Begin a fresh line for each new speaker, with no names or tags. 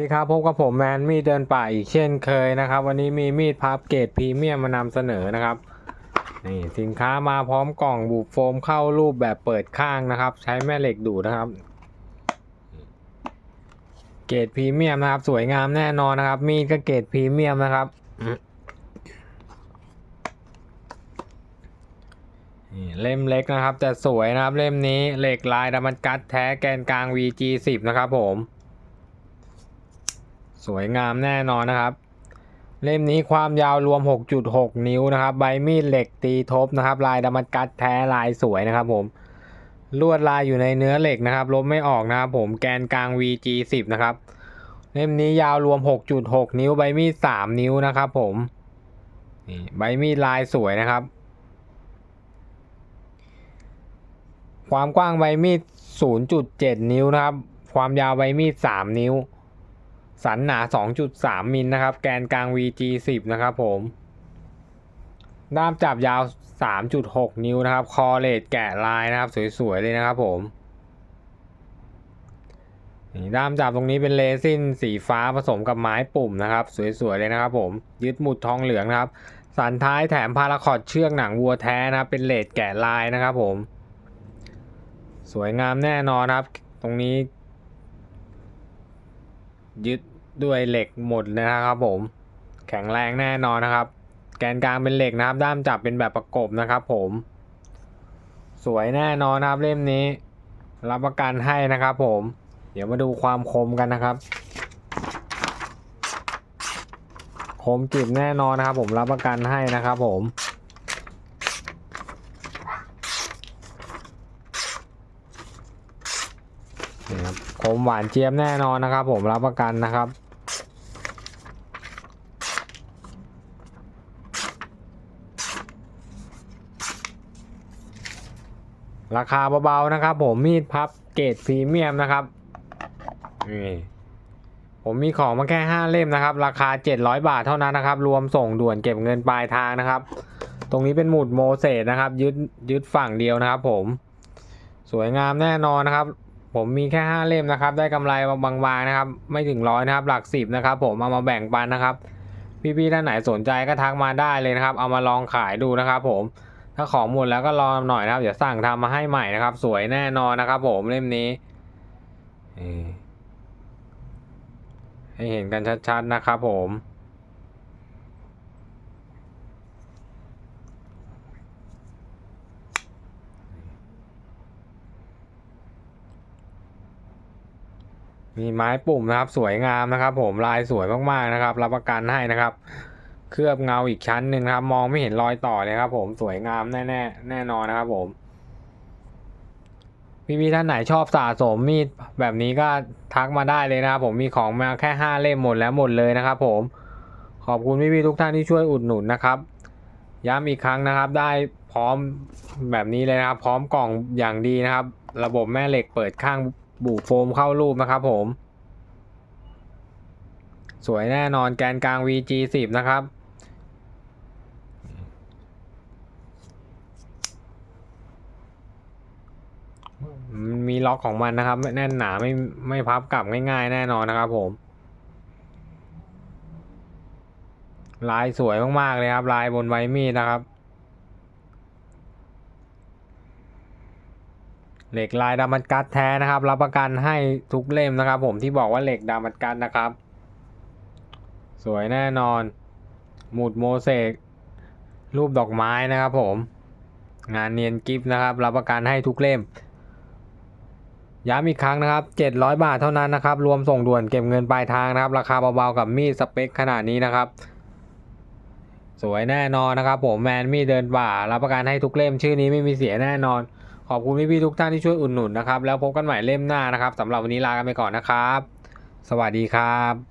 สวัสดีครับพบกับผมแมนมีดเดินป่าอีกเช่นเคยนะครับ วันนี้มีมีดพับเกรดพรีเมียมมานำเสนอนะครับนี่สินค้ามาพร้อมกล่องบุโฟมเข้ารูปแบบเปิดข้างนะครับ ใช้แม่เหล็กดูดนะครับ เกรดพรีเมียมนะครับ สวยงามแน่นอนนะครับ มีดก็เกรดพรีเมียมนะครับนี่เล่มเล็กนะครับแต่สวยนะครับ เล่มนี้เหล็กลายดัมมันกัดแท้แกนกลาง VG10 นะครับผม สวยงามแน่นอนนะครับ เล่มนี้ความยาวรวม 6.6 นิ้วนะครับ ใบมีดเหล็กตีทบนะครับ ลายดามันกัดแท้ลายสวยนะครับผมลวดลายอยู่ในเนื้อเหล็กนะครับลบไม่ออกนะครับผมแกนกลาง VG10 นะครับ เล่มนี้ยาวรวม 6.6 นิ้วใบมีด 3 นิ้วนะครับผมนี่ใบมีดลายสวยนะครับ ความกว้างใบมีด 0.7 นิ้วนะครับ ความยาวใบมีด 3 นิ้ว สันหนา 2.3 มิลนะครับ แกนกลาง VG10 นะครับผม ด้ามจับยาว 3.6 นิ้วนะครับ คอเลดแกะลายนะครับ สวย ๆ เลยนะครับผมด้ามจับตรงนี้เป็นเลซินสีฟ้าผสมกับไม้ปุ่มนะครับ สวย ๆ เลยนะครับผม ยึดหมุดทองเหลืองนะครับ สันท้ายแถมพาราคอดเชือกหนังวัวแท้นะครับ เป็นเลดแกะลายนะครับผม สวยงามแน่นอนครับ ตรงนี้ยึด ด้วยเหล็กหมดเลยนะครับผม แข็งแรงแน่นอนนะครับ แกนกลางเป็นเหล็กนะครับ ด้ามจับเป็นแบบประกบนะครับผม สวยแน่นอนนะครับเล่มนี้ รับประกันให้นะครับผม เดี๋ยวมาดูความคมกันนะครับ คมกริบแน่นอนนะครับ ผมรับประกันให้นะครับผมคมหวานเจี๊ยบแน่นอนนะครับ ผมรับประกันนะครับ ราคาเบาๆนะครับ ผมมีดพับเกรดพรีเมียมนะครับนี่ผมมีของมาแค่5เล่มนะครับ ราคา700บาทเท่านั้นนะครับ รวมส่งด่วนเก็บเงินปลายทางนะครับ ตรงนี้เป็นหมุดโมเสสนะครับ ยึดยึดฝั่งเดียวนะครับ ผม สวยงามแน่นอนนะครับ ผมมีแค่5เล่มนะครับ ได้กำไรบางๆนะครับ ไม่ถึงร้อยนะครับ หลักสิบนะครับ ผมเอามาแบ่งปันนะครับ พี่ๆท่านไหนสนใจก็ทักมาได้เลยนะครับ เอามาลองขายดูนะครับ ผม ถ้าของหมดแล้วก็รอหน่อยนะครับ เดี๋ยวสั่งทำมาให้ใหม่นะครับ สวยแน่นอนนะครับผมเล่มนี้ให้เห็นกันชัดๆนะครับผมมีไม้ปุ่มนะครับ สวยงามนะครับ ผมลายสวยมากๆนะครับ รับประกันให้นะครับ เคลือบเงาอีกชั้นหนึ่งนะครับ มองไม่เห็นรอยต่อเลยครับ ผมสวยงามแน่ๆแน่นอนนะครับ ผมพี่ๆท่านไหนชอบสะสมมีดแบบนี้ก็ทักมาได้เลยนะครับ ผมมีของมาแค่ห้าเล่มหมดแล้วหมดเลยนะครับ ผมขอบคุณพี่ๆทุกท่านที่ช่วยอุดหนุนนะครับย้ำอีกครั้งนะครับ ได้พร้อมแบบนี้เลยนะครับ พร้อมกล่องอย่างดีนะครับ ระบบแม่เหล็กเปิดข้างบุโฟมเข้ารูปนะครับผม สวยแน่นอนแกนกลาง VG10 นะครับ มันมีล็อกของมันนะครับแน่นหนาไม่ไม่พับกลับง่าย ๆ แน่นอนนะครับ ผม ลายสวยมากๆเลยครับ ลายบนใบมีดนะครับ เหล็กลายดามันกัดแท้นะครับ รับประกันให้ทุกเล่มนะครับ ผมที่บอกว่าเหล็กดามันกัดนะครับ สวยแน่นอน หมุดโมเสกรูปดอกไม้นะครับ ผมงานเนียนกิฟต์นะครับ รับประกันให้ทุกเล่ม ย้ำอีกครั้งนะครับ 700 บาทเท่านั้นนะครับ รวมส่งด่วนเก็บเงินปลายทางนะครับ ราคาเบาๆกับมีดสเปคขนาดนี้นะครับ สวยแน่นอนนะครับ ผมแมนมีดเดินป่า รับประกันให้ทุกเล่มชื่อนี้ไม่มีเสียแน่นอน ขอบคุณพี่ๆทุกท่านที่ช่วยอุดหนุนนะครับ แล้วพบกันใหม่เล่มหน้านะครับสำหรับวันนี้ลากันไปก่อนนะครับ สวัสดีครับ